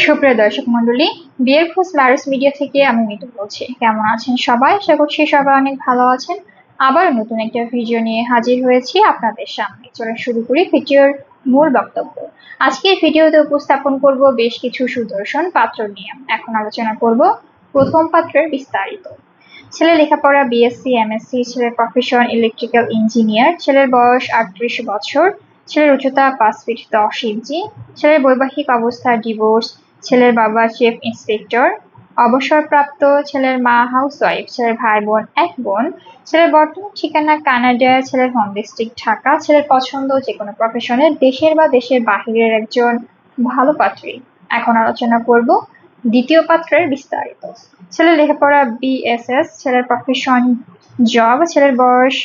সুপ্রিয় দর্শক মন্ডলী বিয়ের খোঁজ ম্যারেজ মিডিয়া থেকে আমি মিতু বলছি। কেমন আছেন সবাই? আশা করছি সবাই অনেক ভালো আছেন। আবার নতুন একটা ভিডিও নিয়ে হাজির হয়েছি আপনাদের সামনে। চলে শুরু করি ভিডিওর মূল বক্তব্য। আজকের ভিডিওতে উপস্থাপন করব বেশ কিছু সুদর্শন পাত্র নিয়ে। এখন আলোচনা করব প্রথম পাত্রের বিস্তারিত। ছেলে লেখাপড়া বিএসসি এমএসসি ছেলের প্রফেশন ইলেকট্রিক্যাল ইঞ্জিনিয়ার ছেলের বয়স আটত্রিশ বছর, ছেলের উচ্চতা পাঁচ ফিট দশ ইঞ্চি ছেলের বৈবাহিক অবস্থা ডিভোর্স ছেলের বাবা চিফ ইন্সপেক্টর, অবসরপ্রাপ্ত ছেলের মা হাউস ওয়াইফ ছেলের ভাই বোন এক বোন, ছেলের বর্তমান ঠিকানা কানাডা, ছেলের হোম ডিস্ট্রিক্ট ঢাকা, ছেলের পছন্দ যে কোনো প্রফেশনের দেশের বা দেশের বাহিরের একজন ভালো পাত্রী। এখন আলোচনা করব দ্বিতীয় পাত্রের বিস্তারিত। ছেলের লেখাপড়া বিএসএস ছেলের প্রফেশন জব ছেলের বয়স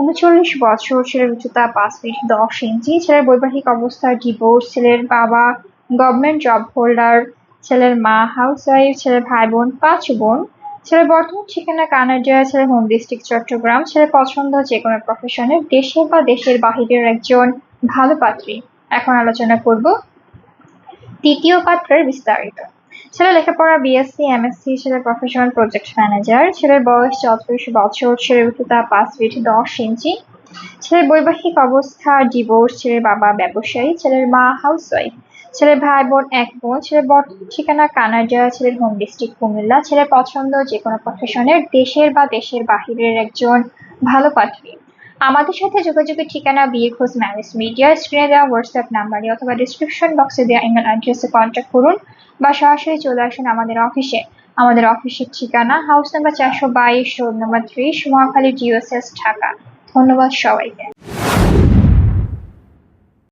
উনচল্লিশ বছর, ছেলের উচ্চতা পাঁচ ফিট দশ ইঞ্চি ছেলের বৈবাহিক অবস্থা ডিভোর্স ছেলের বাবা গভর্নমেন্ট জব হোল্ডার ছেলের মা হাউস ওয়াইফ ছেলের ভাই বোন, পাঁচ বোন, ছেলের বর্তমান ঠিকানা কানাডা ছেলের হোম ডিস্ট্রিক্ট চট্টগ্রাম, ছেলের পছন্দ যে কোনো প্রফেশনে দেশের বা দেশের বাহিরের একজন ভালো পাত্রী। এখন আলোচনা করব তৃতীয় পাত্রের বিস্তারিত। ছেলে লেখাপড়া বিএসসি এমএসসি ছেলের প্রফেশনাল প্রজেক্ট ম্যানেজার ছেলের বয়স চৌত্রিশ বছর, ছেলের উচ্চতা পাঁচ ফিট দশ ইঞ্চি ছেলের বৈবাহিক অবস্থা ডিভোর্স ছেলের বাবা ব্যবসায়ী, ছেলের মা হাউস ওয়াইফ ছেলের ভাই বোন এক বোন, ছেলের বর্তমান ঠিকানা কানাডা, ছেলের হোম ডিস্ট্রিক্ট কুমিল্লা, ছেলের পছন্দ যে কোনো প্রফেশনের দেশের বা দেশের বাহিরের একজন ভালো পাত্রী আমাদের সাথে যোগাযোগের ঠিকানা বিয়ে খোঁজ ম্যারেজ মিডিয়া স্ক্রিনে দেওয়া হোয়াটসঅ্যাপ নাম্বারে অথবা ডিসক্রিপশন বক্সে দেওয়া ইমেল অ্যাড্রেসে কন্ট্যাক্ট করুন বা সরাসরি চলে আসুন আমাদের অফিসে আমাদের অফিসের ঠিকানা হাউস নাম্বার চারশো বাইশ রোড নাম্বার ত্রিশ, মহাখালী জিওএসএস ঢাকা। ধন্যবাদ সবাইকে।